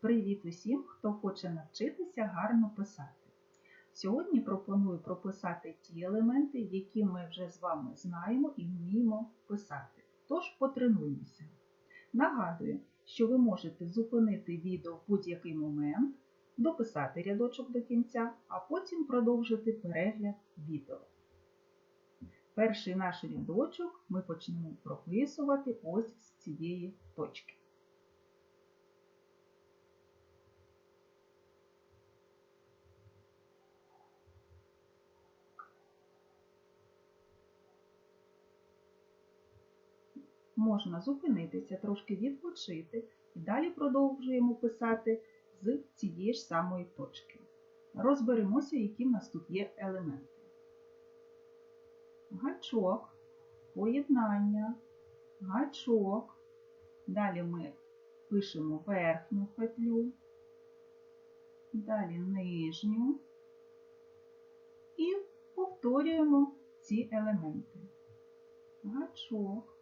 Привіт усім, хто хоче навчитися гарно писати. Сьогодні пропоную прописати ті елементи, які ми вже з вами знаємо і вміємо писати. Тож потренуємося. Нагадую, що ви можете зупинити відео в будь-який момент, дописати рядочок до кінця, а потім продовжити перегляд відео. Перший наш рядочок ми почнемо прописувати ось з цієї точки. Можна зупинитися, трошки відпочити і далі продовжуємо писати з цієї ж самої точки. Розберемося, які в нас тут є елементи. Гачок, поєднання, гачок. Далі ми пишемо верхню петлю, далі нижню і повторюємо ці елементи. Гачок,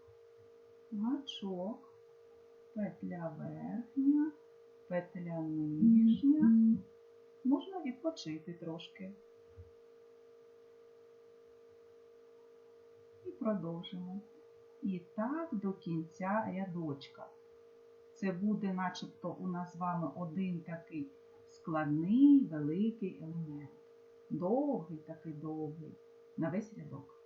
гачок, петля верхня, петля нижня. Можна відпочити трошки. І продовжимо. І так до кінця рядочка. Це буде начебто у нас з вами один такий складний великий елемент. Довгий такий довгий на весь рядок.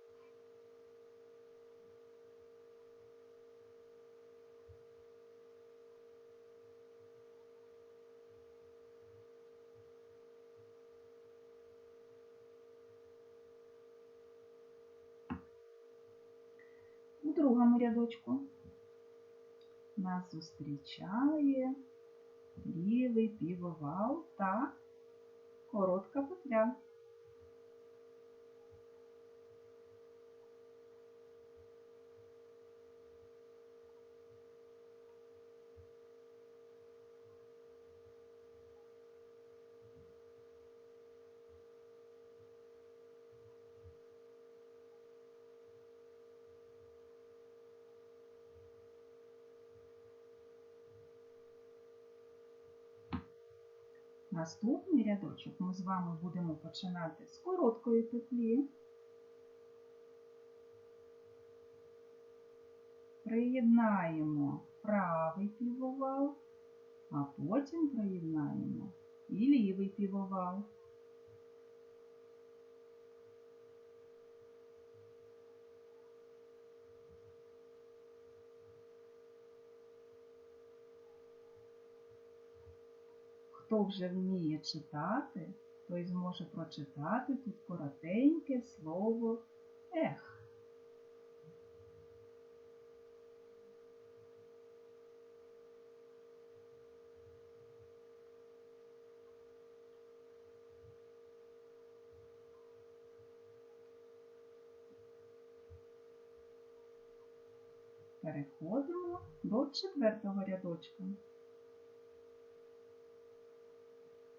Другому рядочку нас зустрічає лівий півовал та коротка петля. Наступний рядочок ми з вами будемо починати з короткої петлі. Приєднаємо правий півовал, а потім приєднаємо і лівий півовал. Хто вже вміє читати, той зможе прочитати тут коротеньке слово ех. Переходимо до четвертого рядочка.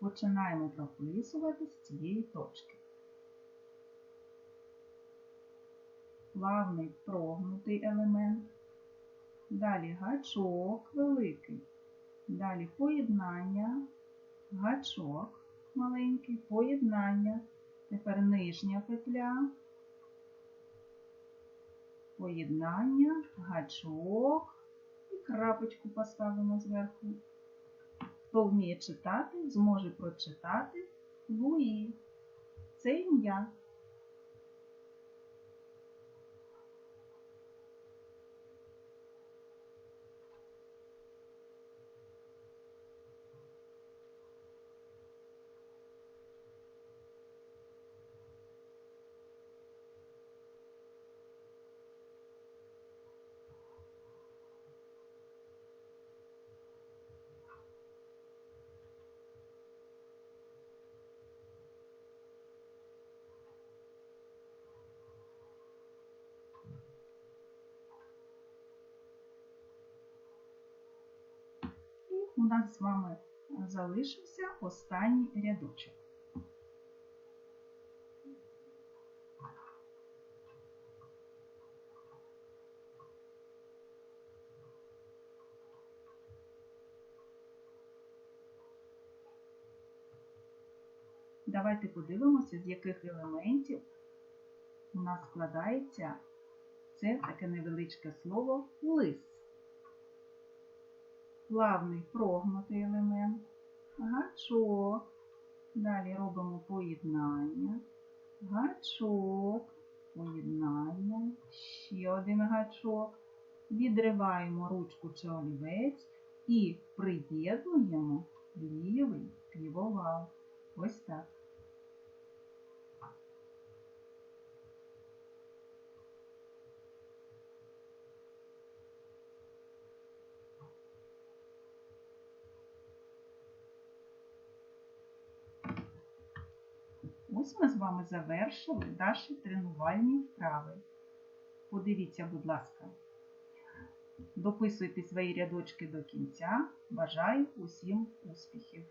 Починаємо прописувати з цієї точки. Плавний прогнутий елемент, далі гачок великий, далі поєднання, гачок маленький, поєднання, тепер нижня петля, поєднання, гачок. І крапочку поставимо зверху. Хто вміє читати, зможе прочитати Луї. Це ім'я. у нас з вами е, залишився останній рядочок. Давайте подивимося, з яких елементів у нас складається це таке невеличке слово «лист». Плавний прогнутий елемент, гачок. Далі робимо поєднання, гачок, поєднання, ще один гачок. Відриваємо ручку чи олівець і приєднуємо лівий півовал. Ось так. Ось ми з вами завершили наші тренувальні вправи. Подивіться, будь ласка. Дописуйте свої рядочки до кінця. Бажаю усім успіхів!